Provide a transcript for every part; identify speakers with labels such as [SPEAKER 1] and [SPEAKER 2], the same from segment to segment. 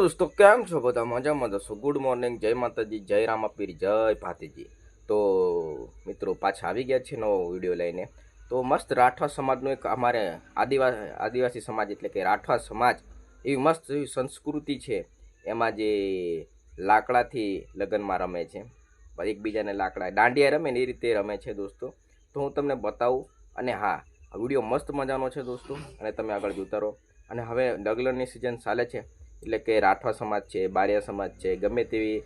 [SPEAKER 1] દોસ્તો, કેમ છો બધા? મજામાં દોસ્તો. ગુડ મોર્નિંગ જય માતાજી. જય રામાપીર. જય ભાતીજી. તો મિત્રો, પાછા આવી ગયા છે નવો વીડિયો લઈને. તો મસ્ત રાઠવા સમાજનું એક અમારે આદિવાસી આદિવાસી સમાજ એટલે કે રાઠવા સમાજ એવી મસ્ત એવી સંસ્કૃતિ છે. એમાં જે લાકડાથી લગ્નમાં રમે છે. એકબીજાને લાકડા, દાંડિયા રમે ને એ રીતે રમે છે દોસ્તો. તો હું તમને બતાવું. અને હા વીડિયો મસ્ત મજાનો છે દોસ્તો. અને તમે આગળ જોતા રહો અને હવે ડગલરની સિઝન ચાલે છે. એટલે કે રાઠવા સમાજ છે, બારિયા સમાજ છે, ગમે તેવી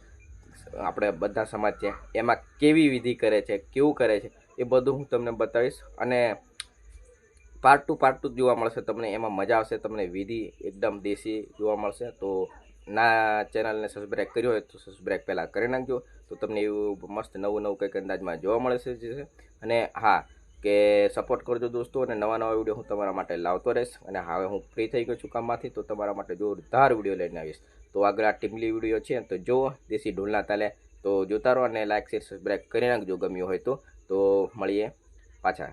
[SPEAKER 1] આપણે બધા સમાજ છે, એમાં કેવી વિધિ કરે છે, કેવું કરે છે, એ બધું હું તમને બતાવીશ અને પાર્ટ ટુ પાર્ટ ટુ જોવા મળશે તમને, એમાં મજા આવશે, તમને વિધિ એકદમ દેશી જોવા મળશે. તો ના ચેનલને સબસ્ક્રાઈબ કર્યો હોય તો સબસ્ક્રાઈબ પહેલાં કરી નાખજો. તો તમને એવું મસ્ત નવું નવું કંઈક અંદાજમાં જોવા મળશે અને હા કે સપોર્ટ કરજો દોસ્તો અને નવા નવા વીડિયો હું તમારા માટે લાવતો રહીશ. અને હવે હું ફ્રી થઈ ગયો છું કામમાંથી, તો તમારા માટે જોરદાર વીડિયો લઈને આવીશ. તો આગળ આ ટીમલી વીડિયો છે, તો જો દેશી ઢોલના તાલે, તો જોતા રહો અને લાઇક શેર સબસ્ક્રાઈબ કરી નાખજો ગમ્યું હોય તો. તો મળીએ પાછા.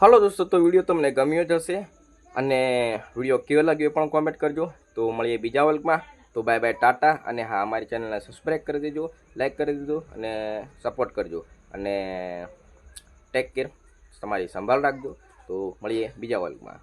[SPEAKER 1] હાલો દોસ્તો, તો વીડિયો તમને ગમ્યો જ હશે અને વીડિયો કેવો લાગ્યો પણ કોમેન્ટ કરજો. તો મળીએ બીજા વર્ગમાં. તો બાય બાય ટાટા અને હા, અમારી ચેનલને સબસ્ક્રાઈબ કરી દેજો લાઇક કરી દેજો અને સપોર્ટ કરજો. અને ટેક કેર તમારી સંભાળ રાખજો. તો મળીએ બીજા વર્ગમાં.